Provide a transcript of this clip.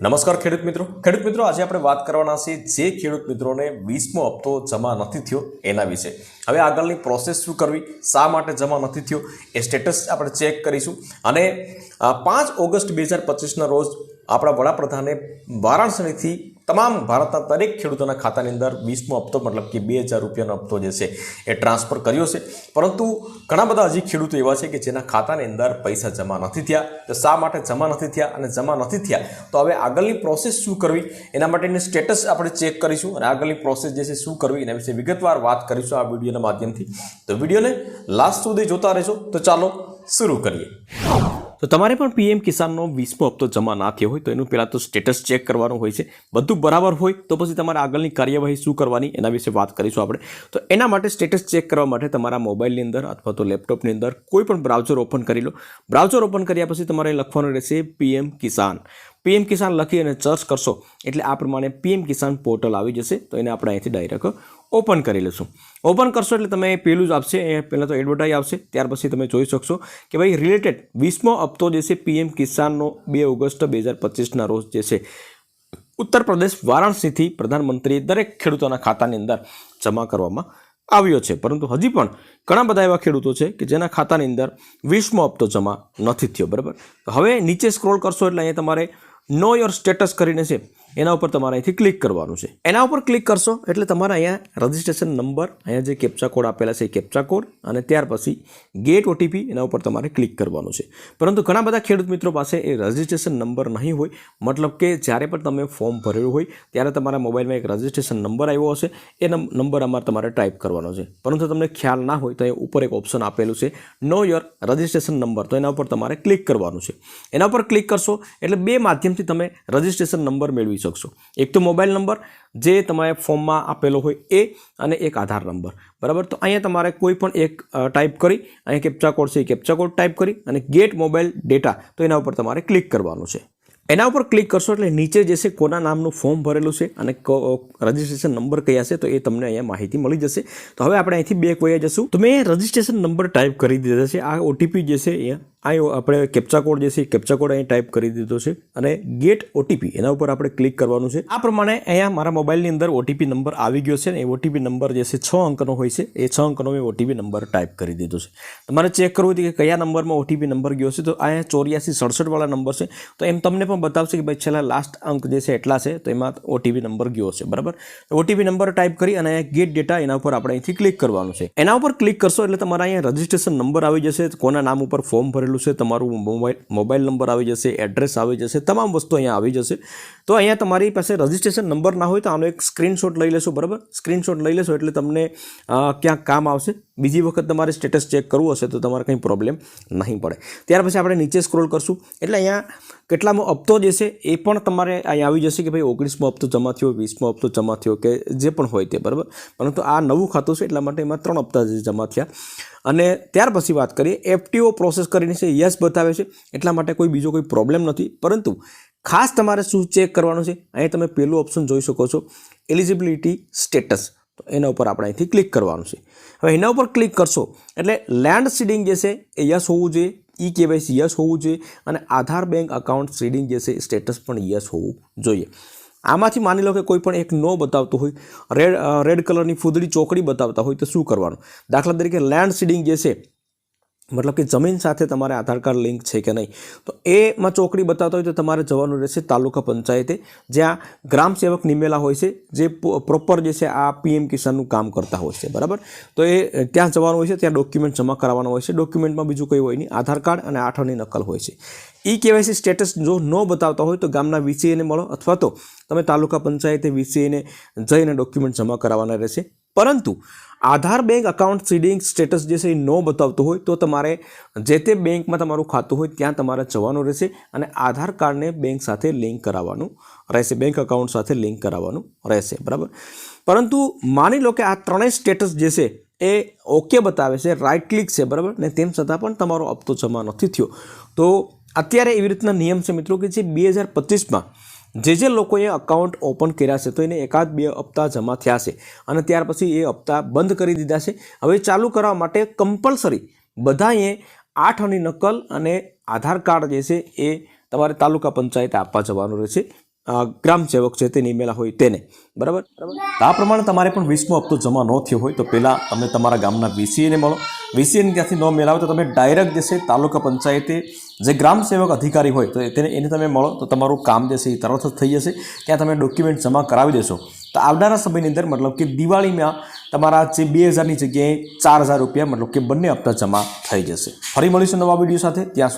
નમસ્કાર ખેડૂત મિત્રો. ખેડૂત મિત્રો, આજે આપણે વાત કરવાના છે જે ખેડૂત મિત્રોને વીસમો હપ્તો જમા નથી થયો એના વિશે. હવે આગળની પ્રોસેસ શું કરવી, શા માટે જમા નથી થયો એ સ્ટેટસ આપણે ચેક કરીશું. અને પાંચ ઓગસ્ટ બે હજાર પચીસના રોજ આપણા વડાપ્રધાને વારાણસીથી તમામ ભારતના દરેક ખેડૂતોના ખાતાની અંદર વીસમો હપ્તો, મતલબ કે બે હજાર રૂપિયાનો હપ્તો જે છે, એ ટ્રાન્સફર કર્યો છે. પરંતુ ઘણા બધા હજી ખેડૂતો એવા છે કે જેના ખાતાની અંદર પૈસા જમા નથી થયા. તો શા માટે જમા નથી થયા અને જમા નથી થયા? તો હવે આગળની પ્રોસેસ શું કરવી? એના માટેની સ્ટેટસ આપણે ચેક કરીશું અને આગળની પ્રોસેસ જે છે, શું કરવી એના વિશે વિગતવાર વાત કરીશું આ વિડીયોના માધ્યમથી. તો વિડીયોને લાસ્ટ સુધી જોતા રહેશો તો ચાલો શરૂ કરીએ. તો તમારે પણ પીએમ કિસાનનો વીસમો હપ્તો જમા ના થયો હોય તો એનું પહેલાં તો સ્ટેટસ ચેક કરવાનું હોય છે. બધું બરાબર હોય તો પછી તમારે આગળની કાર્યવાહી શું કરવાની એના વિશે વાત કરીશું આપણે. તો એના માટે સ્ટેટસ ચેક કરવા માટે તમારા મોબાઈલની અંદર અથવા તો લેપટોપની અંદર કોઈ પણ બ્રાઉઝર ઓપન કરી લો. બ્રાઉઝર ઓપન કર્યા પછી તમારે લખવાનું રહેશે પીએમ કિસાન. પીએમ કિસાન લખી અને સર્ચ કરશો એટલે આ પ્રમાણે પીએમ કિસાન પોર્ટલ આવી જશે. તો એને આપણે અહીંથી ડાયરેક્ટ ઓપન કરી લઈશું. ઓપન કરશો એટલે તમે પેલું જ આપશે, એ પહેલાં તો એડવર્ટાઈઝ આવશે, ત્યાર પછી તમે જોઈ શકશો કે ભાઈ રિલેટેડ વીસમો હપ્તો જે છે પીએમ કિસાનનો બે ઓગસ્ટ બે હજાર પચીસના રોજ જે છે. ઉત્તર પ્રદેશ વારાણસીથી પ્રધાનમંત્રીએ દરેક ખેડૂતોના ખાતાની અંદર જમા કરવામાં આવ્યો છે. પરંતુ હજી પણ ઘણા બધા એવા ખેડૂતો છે કે જેના ખાતાની અંદર વીસમો હપ્તો જમા નથી થયો. બરાબર? હવે નીચે સ્ક્રોલ કરશો એટલે અહીંયા તમારે નો યોર સ્ટેટસ કરીને છે. એના ઉપર તમારે અહીંથી ક્લિક કરવાનું છે. એના ઉપર ક્લિક કરશો એટલે તમારે અહીંયા રજિસ્ટ્રેશન નંબર અહીંયા જે કેપ્ચા કોડ આપેલા છે એ કેપ્ચા કોડ અને ત્યાર પછી ગેટ ઓટીપી એના ઉપર તમારે ક્લિક કરવાનું છે. પરંતુ ઘણા બધા ખેડૂત મિત્રો પાસે એ રજિસ્ટ્રેશન નંબર નહીં હોય. મતલબ કે જ્યારે પણ તમે ફોર્મ ભરેલું હોય, ત્યારે તમારા મોબાઈલમાં એક રજિસ્ટ્રેશન નંબર આવ્યો હશે. એ નંબર અમારે તમારે ટાઈપ કરવાનો છે. પરંતુ તમને ખ્યાલ ના હોય તો એ ઉપર એક ઓપ્શન આપેલું છે. નો યોર રજિસ્ટ્રેશન નંબર તો એના ઉપર તમારે ક્લિક કરવાનું છે. એના ઉપર ક્લિક કરશો એટલે બે માધ્યમથી તમે રજિસ્ટ્રેશન નંબર મેળવી શકશો. એક તો મોબાઈલ નંબર, જે તમારે ફોર્મમાં આપેલો હોય એ, અને એક આધાર નંબર. બરાબર? તો અહીંયા તમારે કોઈ પણ એક ટાઈપ કરી, અહીંયા કેપ્ચા કોડ છે એ કેપ્ચા કોડ ટાઈપ કરી, અને ગેટ મોબાઈલ ડેટા, તો એના ઉપર તમારે ક્લિક કરવાનું છે. એના ઉપર ક્લિક કરશો એટલે નીચે જે કોના નામનું ફોર્મ ભરેલું છે અને રજિસ્ટ્રેશન નંબર કયા છે, તો એ તમને અહીંયા માહિતી મળી જશે. તો હવે આપણે અહીંથી બે વયા જશું. તો મેં રજિસ્ટ્રેશન નંબર ટાઈપ કરી દીધા છે. આ ઓટીપી જે છે અહીંયા, આ આપણે કેપ્ચા કોડ જે છે કેપ્ચા કોડ અહીં ટાઈપ કરી દીધો છે. અને ગેટ ઓટીપી એના ઉપર આપણે ક્લિક કરવાનું છે. આ પ્રમાણે અહીંયા મારા મોબાઈલની અંદર ઓટીપી નંબર આવી ગયો છે ને એ ઓટીપી નંબર જે છે છ અંકનો હોય છે, એ છ અંકનો મેં ઓટીપી નંબર ટાઈપ કરી દીધો છે. તમારે ચેક કરવું હતું કે કયા નંબરમાં ઓટીપી નંબર ગયો છે, તો અહીંયા ચોર્યાસી સડસઠવાળા નંબર છે. તો એમ તમને પણ બતાવશે કે ભાઈ છેલ્લા લાસ્ટ અંક જે છે એટલા છે, તો એમાં ઓટીપી નંબર ગયો છે બરાબર? ઓટીપી નંબર ટાઈપ કરી અને અહીંયા ગેટ ડેટા એના ઉપર આપણે અહીંથી ક્લિક કરવાનું છે. એના ઉપર ક્લિક કરશો એટલે તમારા અહીંયા રજિસ્ટ્રેશન નંબર આવી જશે, કોના નામ ઉપર ફોર્મ ભરેલું છે, તમારું મોબાઈલ મોબાઈલ નંબર આવી જશે એડ્રેસ આવી જશે, તમામ વસ્તુ અહીંયા આવી જશે. તો અહીંયા તમારી પાસે રજિસ્ટ્રેશન નંબર ના હોય તો આનો એક સ્ક્રીનશોટ લઈ લેશો, બરાબર? સ્ક્રીનશોટ લઈ લેશો એટલે તમને ક્યાંક કામ આવશે. બીજી વખત તમારે સ્ટેટસ ચેક કરવું હશે તો તમારે કંઈ પ્રોબ્લેમ નહીં પડે. ત્યાર પછી આપણે નીચે સ્ક્રોલ કરશું. એટલે અહીંયા કેટલામો હપ્તો જે છે એ પણ તમારે અહીંયા આવી જશે કે ભાઈ ઓગણીસમો હપ્તો જમા થયો, વીસમો હપ્તો જમા થયો કે જે પણ હોય તે, બરાબર? પરંતુ આ નવું ખાતું છે એટલા માટે એમાં ત્રણ હપ્તા જમા થયા. અને ત્યાર પછી વાત કરીએ એફટીઓ પ્રોસેસ કરીને છે યસ બતાવે છે. એટલા માટે કોઈ બીજો કોઈ પ્રોબ્લેમ નથી. પરંતુ ખાસ તમારે શું ચેક કરવાનું છે? અહીં તમે પહેલું ઓપ્શન જોઈ શકો છો એલિજિબિલિટી સ્ટેટસ તો એના ઉપર આપણે અહીંથી ક્લિક કરવાનું છે. હવે એના ઉપર ક્લિક કરશો, એટલે લેન્ડ સીડિંગ જે છે એ યસ હોવું જોઈએ ઈ કેવાયસી યસ હોવું જોઈએ, અને આધાર બેંક અકાઉન્ટ સીડિંગ જે છે સ્ટેટસ પણ યસ હોવું જોઈએ. આમાંથી માની લો કે કોઈ પણ એક નો બતાવતું હોય રેડ રેડ કલરની ફૂદડી ચોકડી બતાવતા હોય તો શું કરવાનું? દાખલા તરીકે લેન્ડ સીડિંગ જે છે મતલબ કે જમીન સાથે તમારે આધાર કાર્ડ લિંક છે કે નહીં? તો એમાં ચોકડી બતાવતા હોય તો તમારે જવાનું રહેશે તાલુકા પંચાયતે, જ્યાં ગ્રામ સેવક નિમેલા હોય છે, જે પ્રોપર જે છે આ પીએમ કિસાનનું કામ કરતા હોય છે, બરાબર? તો એ ત્યાં જવાનું હોય છે, ત્યાં ડોક્યુમેન્ટ જમા કરાવવાનું હોય છે. ડોક્યુમેન્ટમાં બીજું કંઈ હોય નહીં, આધાર કાર્ડ અને આઠની નકલ હોય છે. ઈ કેવાયસી સ્ટેટસ જો ન બતાવતા હોય તો ગામના વીસીએને મળો અથવા તો તમે તાલુકા પંચાયતે વીસીએને જઈને ડોક્યુમેન્ટ જમા કરાવવાના રહેશે. પરંતુ Aadhaar bank account seeding status જે છે એ ન બતાવતું હોય તો તમારે જે તે બેંકમાં તમારું ખાતું હોય ત્યાં તમારે જવાનું રહેશે અને આધાર કાર્ડને બેંક સાથે લિંક કરાવવાનું રહેશે, બેંક અકાઉન્ટ સાથે લિંક કરાવવાનું રહેશે, બરાબર? પરંતુ માની લો કે આ ત્રણેય સ્ટેટસ જે છે એ ઓકે બતાવે છે રાઇટ ક્લિક છે, બરાબર? ને તેમ છતાં પણ તમારો હપ્તો જમા નથી થયો. તો અત્યારે એવી રીતના નિયમ છે મિત્રો કે જે બે હજાર પચીસમાં જે જે લોકોએ અકાઉન્ટ ઓપન કર્યા છે તો એને એકાદ બે હપ્તા જમા થયા છે અને ત્યાર પછી એ હપ્તા બંધ કરી દીધા છે. હવે ચાલુ કરવા માટે કમ્પલસરી બધાએ આઠની નકલ અને આધાર કાર્ડ જે છે એ તમારે તાલુકા પંચાયતે આપવા જવાનું રહેશે. ગ્રામ સેવક છે તે નિમેલા હોય તેને. બરાબર? બરાબર આ પ્રમાણે તમારે પણ વીસમો હપ્તો જમા ન થયો હોય તો પહેલાં તમે તમારા ગામના વીસીએને મળો. વીસીએને ત્યાંથી ન મેળાવે તો તમે ડાયરેક્ટ જે છે તાલુકા પંચાયતે જે ગ્રામ સેવક અધિકારી હોય, તો તેને એને તમે મળો, તો તમારું કામ જે છે એ તરત જ થઈ જશે. ત્યાં તમે ડોક્યુમેન્ટ જમા કરાવી દેશો. તો આવનારા સમયની અંદર મતલબ કે દિવાળીમાં તમારા જે બે હજારની જગ્યાએ ચાર હજાર રૂપિયા મતલબ કે બંને હપ્તા જમા થઈ જશે. ફરી મળીશું નવા વીડિયો સાથે. ત્યાં